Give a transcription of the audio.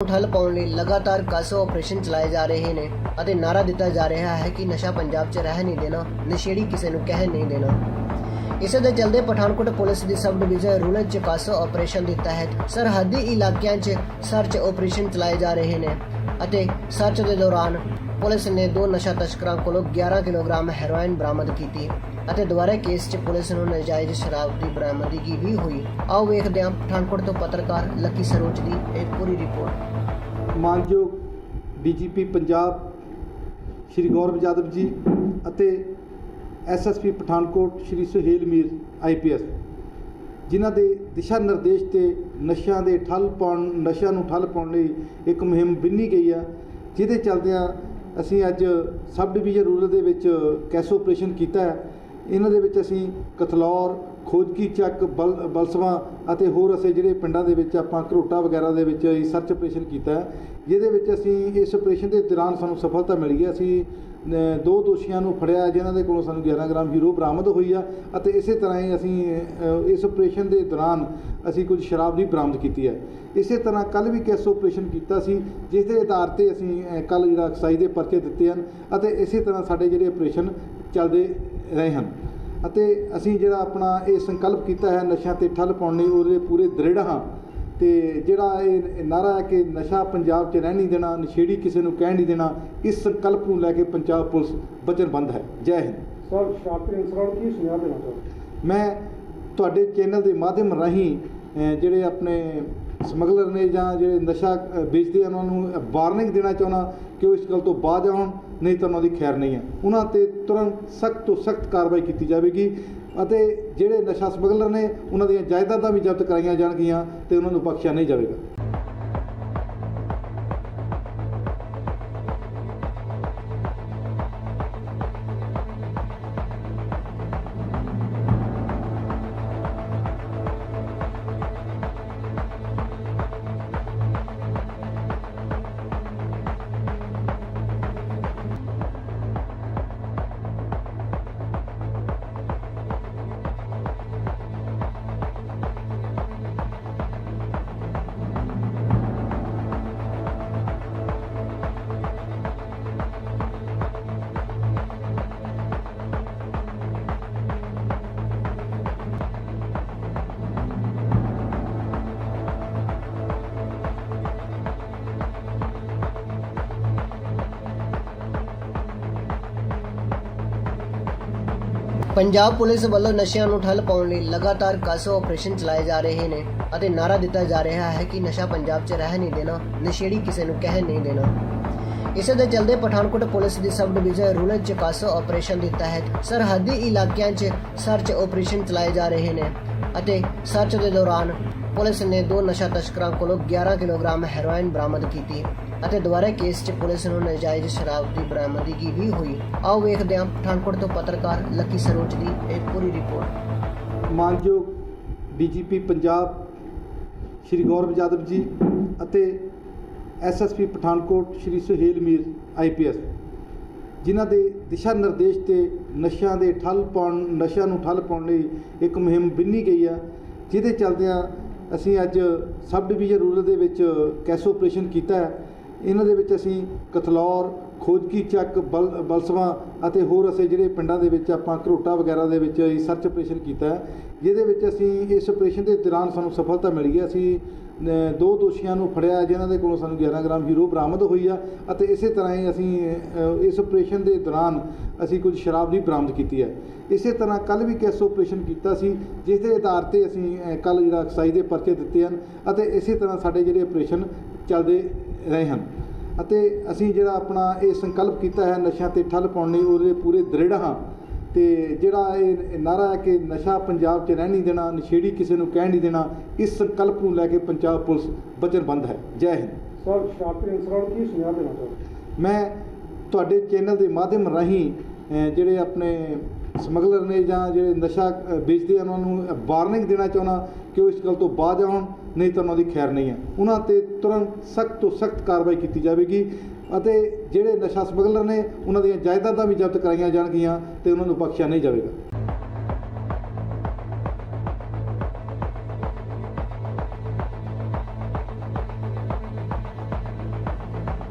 ਠੱਲ ਪਾਉਣ ਲਈ ਲਗਾਤਾਰ ਕਾਸੋ ਆਪਰੇਸ਼ਨ ਚਲਾਏ ਜਾ ਰਹੇ ਨੇ ਅਤੇ ਨਾਰਾ ਦਿੱਤਾ ਜਾ ਰਿਹਾ ਹੈ ਕਿ ਨਸ਼ਾ ਪੰਜਾਬ 'ਚ ਰਹਿ ਨਹੀਂ ਦੇਣਾ, ਨਸ਼ੇੜੀ ਕਿਸੇ ਨੂੰ ਕਹਿ ਨਹੀਂ ਦੇਣਾ। ਇਸੇ ਦੇ ਚਲਦੇ ਪਠਾਨਕੋਟ ਪੁਲਿਸ ਦੀ ਸਬ ਡਿਵੀਜ਼ਨ ਰੂਰਲ ਚ ਕਾਸੋ ਆਪਰੇਸ਼ਨ ਦੇ ਤਹਿਤ ਸਰਹੱਦੀ ਇਲਾਕਿਆਂ 'ਚ ਸਰਚ ਆਪਰੇਸ਼ਨ ਚਲਾਏ ਜਾ ਰਹੇ ਨੇ ਅਤੇ ਸਰਚ ਦੇ ਦੌਰਾਨ ਪੁਲਿਸ ਨੇ ਦੋ ਨਸ਼ਾ ਤਸਕਰਾਂ ਕੋਲੋਂ 11 ਕਿਲੋਗ੍ਰਾਮ ਹੈਰੋਇਨ ਬਰਾਮਦ ਕੀਤੀ ਅਤੇ ਦੁਬਾਰਾ ਕੇਸ 'ਚ ਪੁਲਿਸ ਨੂੰ ਨਜਾਇਜ਼ ਸ਼ਰਾਬ ਦੀ ਬਰਾਮਦਗੀ ਵੀ ਹੋਈ। ਆਓ ਵੇਖਦੇ ਹਾਂ ਪਠਾਨਕੋਟ ਤੋਂ ਪੱਤਰਕਾਰ ਲੱਕੀ ਸਰੋਜ ਦੀ ਇਹ ਪੂਰੀ ਰਿਪੋਰਟ। ਮਾਨਯੋਗ ਡੀਜੀਪੀ ਪੰਜਾਬ ਸ਼੍ਰੀ ਗੌਰਵ ਯਾਦਵ ਜੀ ਅਤੇ ਐਸਐਸਪੀ ਪਠਾਨਕੋਟ ਸ਼੍ਰੀ ਸੁਹੇਲ ਮੀਰ ਆਈਪੀਐਸ ਜਿਨ੍ਹਾਂ ਦੇ ਦਿਸ਼ਾ ਨਿਰਦੇਸ਼ ਤੇ ਨਸ਼ਿਆਂ ਦੇ ਠੱਲ ਪਾਉਣ, ਨਸ਼ਿਆਂ ਨੂੰ ਠੱਲ ਪਾਉਣ ਲਈ ਇੱਕ ਮੁਹਿੰਮ ਬਿੰਨੀ ਗਈ ਆ, ਜਿਹਦੇ ਚਲਦਿਆਂ ਅਸੀਂ ਅੱਜ ਸਬ ਡਿਵੀਜ਼ਨ ਰੂਰਲ ਦੇ ਵਿੱਚ ਕੈਸੋ ਆਪਰੇਸ਼ਨ ਕੀਤਾ ਹੈ। ਇਹਨਾਂ ਦੇ ਵਿੱਚ ਅਸੀਂ ਕਥਲੌਰ ਖੋਜਕੀ ਚੱਕ ਬਲ ਬਲਸਵਾ ਅਤੇ ਹੋਰ ਅਸੀਂ ਜਿਹੜੇ ਪਿੰਡਾਂ ਦੇ ਵਿੱਚ ਆਪਾਂ ਘਰੋਟਾ ਵਗੈਰਾ ਦੇ ਵਿੱਚ ਅਸੀਂ ਸਰਚ ਆਪਰੇਸ਼ਨ ਕੀਤਾ ਜਿਹਦੇ ਵਿੱਚ ਅਸੀਂ ਇਸ ਆਪਰੇਸ਼ਨ ਦੇ ਦੌਰਾਨ ਸਾਨੂੰ ਸਫਲਤਾ ਮਿਲੀ ਹੈ। ਅਸੀਂ ਦੋ ਦੋਸ਼ੀਆਂ ਨੂੰ ਫੜਿਆ ਹੈ, ਜਿਨ੍ਹਾਂ ਦੇ ਕੋਲੋਂ ਸਾਨੂੰ 11 ਗ੍ਰਾਮ ਹੀਰੋ ਬਰਾਮਦ ਹੋਈ ਆ ਅਤੇ ਇਸੇ ਤਰ੍ਹਾਂ ਹੀ ਅਸੀਂ ਇਸ ਆਪਰੇਸ਼ਨ ਦੇ ਦੌਰਾਨ ਅਸੀਂ ਕੁਝ ਸ਼ਰਾਬ ਵੀ ਬਰਾਮਦ ਕੀਤੀ ਹੈ। ਇਸੇ ਤਰ੍ਹਾਂ ਕੱਲ ਵੀ ਕੈਸੋ ਆਪਰੇਸ਼ਨ ਕੀਤਾ ਸੀ ਜਿਸ ਦੇ ਆਧਾਰ ਤੇ ਅਸੀਂ ਕੱਲ ਜਿਹੜਾ ਐਕਸਾਈਜ਼ ਦੇ ਪਰਚੇ ਦਿੱਤੇ ਹਨ ਅਤੇ ਇਸੇ ਤਰ੍ਹਾਂ ਸਾਡੇ ਜਿਹੜੇ ਆਪਰੇਸ਼ਨ ਚੱਲਦੇ ਰਹੇ ਹਨ। ਅਤੇ ਅਸੀਂ ਜਿਹੜਾ ਆਪਣਾ ਇਹ ਸੰਕਲਪ ਕੀਤਾ ਹੈ ਨਸ਼ਿਆਂ ਤੇ ਠੱਲ ਪਾਉਣ ਲਈ ਉਹਦੇ ਪੂਰੇ ਦ੍ਰਿੜ ਹਾਂ। ਤੇ ਜਿਹੜਾ ਇਹ ਨਾਰਾ ਹੈ ਕਿ ਨਸ਼ਾ ਪੰਜਾਬ 'ਚ ਰਹਿ ਨਹੀਂ ਦੇਣਾ ਨਸ਼ੇੜੀ ਕਿਸੇ ਨੂੰ ਕਹਿ ਨਹੀਂ ਦੇਣਾ ਇਸ ਸੰਕਲਪ ਨੂੰ ਲੈ ਕੇ ਪੰਜਾਬ ਪੁਲਿਸ ਵਚਨਬੱਧ ਹੈ। ਜੈ ਹਿੰਦ। ਸਰ ਇਨਸਾਨ ਨੂੰ ਕੀ ਸੁਝਾਅ ਦੇਣਾ ਚਾਹੁੰਦੇ ਮੈਂ ਤੁਹਾਡੇ ਚੈਨਲ ਦੇ ਮਾਧਿਅਮ ਰਾਹੀਂ ਜਿਹੜੇ ਆਪਣੇ ਸਮਗਲਰ ਨੇ ਜਾਂ ਜਿਹੜੇ ਨਸ਼ਾ ਵੇਚਦੇ ਆ ਉਹਨਾਂ ਨੂੰ ਵਾਰਨਿੰਗ ਦੇਣਾ ਚਾਹੁੰਦਾ ਕਿ ਉਹ ਇਸ ਗੱਲ ਤੋਂ ਬਾਜ ਆਉਣ। ਨਹੀਂ ਤਾਂ ਉਹਨਾਂ ਦੀ ਖੈਰ ਨਹੀਂ ਹੈ। ਉਹਨਾਂ ਤੇ ਤੁਰੰਤ ਸਖਤ ਤੋਂ ਸਖਤ ਕਾਰਵਾਈ ਕੀਤੀ ਜਾਵੇਗੀ ਅਤੇ ਜਿਹੜੇ ਨਸ਼ਾ ਸਮਗਲਰ ਨੇ, ਉਹਨਾਂ ਦੀਆਂ ਜਾਇਦਾਦਾਂ ਵੀ ਜ਼ਬਤ ਕਰਾਈਆਂ ਜਾਣਗੀਆਂ ਤੇ ਉਹਨਾਂ ਨੂੰ ਬਖਸ਼ਿਆ ਨਹੀਂ ਜਾਵੇਗਾ। ਪੰਜਾਬ ਪੁਲਿਸ ਵੱਲੋਂ ਨਸ਼ਿਆਂ ਨੂੰ ਠੱਲ ਪਾਉਣ ਲਈ ਲਗਾਤਾਰ ਕਾਸੋ ਆਪਰੇਸ਼ਨ ਚਲਾਏ ਜਾ ਰਹੇ ਨੇ ਅਤੇ ਨਾਰਾ ਦਿੱਤਾ ਜਾ ਰਿਹਾ ਹੈ ਕਿ ਨਸ਼ਾ ਪੰਜਾਬ 'ਚ ਰਹਿ ਨਹੀਂ ਦੇਣਾ, ਨਸ਼ੇੜੀ ਕਿਸੇ ਨੂੰ ਕਹਿ ਨਹੀਂ ਦੇਣਾ। ਇਸੇ ਦੇ ਚਲਦੇ ਪਠਾਨਕੋਟ ਪੁਲਿਸ ਦੀ ਸਬ ਡਿਵੀਜ਼ਨ ਰੂਰਲ ਚ ਕਾਸੋ ਆਪਰੇਸ਼ਨ ਦੇ ਤਹਿਤ ਸਰਹੱਦੀ ਇਲਾਕਿਆਂ 'ਚ ਸਰਚ ਆਪਰੇਸ਼ਨ ਚਲਾਏ ਜਾ ਰਹੇ ਨੇ ਅਤੇ ਸਰਚ ਦੇ ਦੌਰਾਨ ਪੁਲਿਸ ਨੇ ਦੋ ਨਸ਼ਾ ਤਸਕਰਾਂ ਕੋਲੋਂ 11 ਕਿਲੋਗ੍ਰਾਮ ਹੈਰੋਇਨ ਬਰਾਮਦ ਕੀਤੀ ਅਤੇ ਦੁਬਾਰਾ ਕੇਸ 'ਚ ਪੁਲਿਸ ਨੂੰ ਨਜਾਇਜ਼ ਸ਼ਰਾਬ ਦੀ ਬਰਾਮਦਗੀ ਵੀ ਹੋਈ। ਆਓ ਵੇਖਦੇ ਹਾਂ ਪਠਾਨਕੋਟ ਤੋਂ ਪੱਤਰਕਾਰ ਲੱਕੀ ਸਰੋਚ ਦੀ ਇਹ ਪੂਰੀ ਰਿਪੋਰਟ। ਮਾਨਯੋਗ ਡੀਜੀਪੀ ਪੰਜਾਬ ਸ਼੍ਰੀ ਗੌਰਵ ਜਾਦਵ ਜੀ ਅਤੇ ਐਸਐਸਪੀ ਪਠਾਨਕੋਟ ਸ਼੍ਰੀ ਸੁਹੇਲ ਮੀਰ ਆਈਪੀਐਸ ਜਿਨ੍ਹਾਂ ਦੇ ਦਿਸ਼ਾ ਨਿਰਦੇਸ਼ ਤੇ ਨਸ਼ਿਆਂ ਦੇ ਠੱਲ ਪਾਉਣ, ਨਸ਼ਿਆਂ ਨੂੰ ਠੱਲ ਪਾਉਣ ਲਈ ਇੱਕ ਮੁਹਿੰਮ ਬਿੰਨੀ ਗਈ ਆ, ਜਿਹਦੇ ਚੱਲਦਿਆਂ ਅਸੀਂ ਅੱਜ ਸਬ ਡਿਵੀਜ਼ਨ ਰੂਰਲ ਦੇ ਵਿੱਚ ਕੈਸੋ ਆਪਰੇਸ਼ਨ ਕੀਤਾ ਇਹਨਾਂ ਦੇ ਵਿੱਚ ਅਸੀਂ ਕਥਲੌਰ ਖੋਜਕੀ ਚੱਕ ਬਲ ਬਲਸਵਾ ਅਤੇ ਹੋਰ ਅਸੀਂ ਜਿਹੜੇ ਪਿੰਡਾਂ ਦੇ ਵਿੱਚ ਆਪਾਂ ਘਰੋਟਾ ਵਗੈਰਾ ਦੇ ਵਿੱਚ ਅਸੀਂ ਸਰਚ ਆਪਰੇਸ਼ਨ ਕੀਤਾ ਹੈ ਜਿਹਦੇ ਵਿੱਚ ਅਸੀਂ ਇਸ ਆਪਰੇਸ਼ਨ ਦੇ ਦੌਰਾਨ ਸਾਨੂੰ ਸਫਲਤਾ ਮਿਲੀ ਹੈ। ਅਸੀਂ ਦੋ ਦੋਸ਼ੀਆਂ ਨੂੰ ਫੜਿਆ ਹੈ, ਜਿਨ੍ਹਾਂ ਦੇ ਕੋਲੋਂ ਸਾਨੂੰ 11 ਗ੍ਰਾਮ ਹੀਰੋ ਬਰਾਮਦ ਹੋਈ ਆ ਅਤੇ ਇਸੇ ਤਰ੍ਹਾਂ ਹੀ ਅਸੀਂ ਇਸ ਆਪਰੇਸ਼ਨ ਦੇ ਦੌਰਾਨ ਅਸੀਂ ਕੁਝ ਸ਼ਰਾਬ ਵੀ ਬਰਾਮਦ ਕੀਤੀ ਹੈ। ਇਸੇ ਤਰ੍ਹਾਂ ਕੱਲ ਵੀ ਕੈਸੋ ਆਪਰੇਸ਼ਨ ਕੀਤਾ ਸੀ ਜਿਸ ਦੇ ਆਧਾਰ ਤੇ ਅਸੀਂ ਕੱਲ ਜਿਹੜਾ ਐਕਸਾਈਜ਼ ਦੇ ਪਰਚੇ ਦਿੱਤੇ ਹਨ ਅਤੇ ਇਸੇ ਤਰ੍ਹਾਂ ਸਾਡੇ ਜਿਹੜੇ ਆਪਰੇਸ਼ਨ ਚੱਲਦੇ ਰਹੇ ਹਨ। ਅਤੇ ਅਸੀਂ ਜਿਹੜਾ ਆਪਣਾ ਇਹ ਸੰਕਲਪ ਕੀਤਾ ਹੈ ਨਸ਼ਿਆਂ ਤੇ ਠੱਲ ਪਾਉਣ ਲਈ ਉਹਦੇ ਪੂਰੇ ਦ੍ਰਿੜ ਹਾਂ। ਤੇ ਜਿਹੜਾ ਇਹ ਨਾਰਾ ਹੈ ਕਿ ਨਸ਼ਾ ਪੰਜਾਬ 'ਚ ਰਹਿ ਨਹੀਂ ਦੇਣਾ ਨਸ਼ੇੜੀ ਕਿਸੇ ਨੂੰ ਕਹਿ ਨਹੀਂ ਦੇਣਾ ਇਸ ਸੰਕਲਪ ਨੂੰ ਲੈ ਕੇ ਪੰਜਾਬ ਪੁਲਿਸ ਵਚਨਬੱਧ ਹੈ। ਜੈ ਹਿੰਦ। ਸਰ ਸ਼ਾਤਰੀ ਇਨਸਾਨ ਨੂੰ ਕੀ ਸੁਝਾਅ ਦੇਣਾ ਚਾਹੁੰਦੇ ਮੈਂ ਤੁਹਾਡੇ ਚੈਨਲ ਦੇ ਮਾਧਿਅਮ ਰਾਹੀਂ ਜਿਹੜੇ ਆਪਣੇ ਸਮਗਲਰ ਨੇ ਜਾਂ ਜਿਹੜੇ ਨਸ਼ਾ ਵੇਚਦੇ ਆ ਉਹਨਾਂ ਨੂੰ ਵਾਰਨਿੰਗ ਦੇਣਾ ਚਾਹੁੰਦਾ ਕਿ ਉਹ ਇਸ ਗੱਲ ਤੋਂ ਬਾਜ ਆਉਣ। ਨਹੀਂ ਤਾਂ ਉਹਨਾਂ ਦੀ ਖੈਰ ਨਹੀਂ ਹੈ। ਉਹਨਾਂ ਤੇ ਤੁਰੰਤ ਸਖਤ ਤੋਂ ਸਖਤ ਕਾਰਵਾਈ ਕੀਤੀ ਜਾਵੇਗੀ ਅਤੇ ਜਿਹੜੇ ਨਸ਼ਾ ਸਮਗਲਰ ਨੇ, ਉਹਨਾਂ ਦੀਆਂ ਜਾਇਦਾਦਾਂ ਵੀ ਜ਼ਬਤ ਕਰਾਈਆਂ ਜਾਣਗੀਆਂ ਤੇ ਉਹਨਾਂ ਨੂੰ ਬਖਸ਼ਿਆ ਨਹੀਂ ਜਾਵੇਗਾ।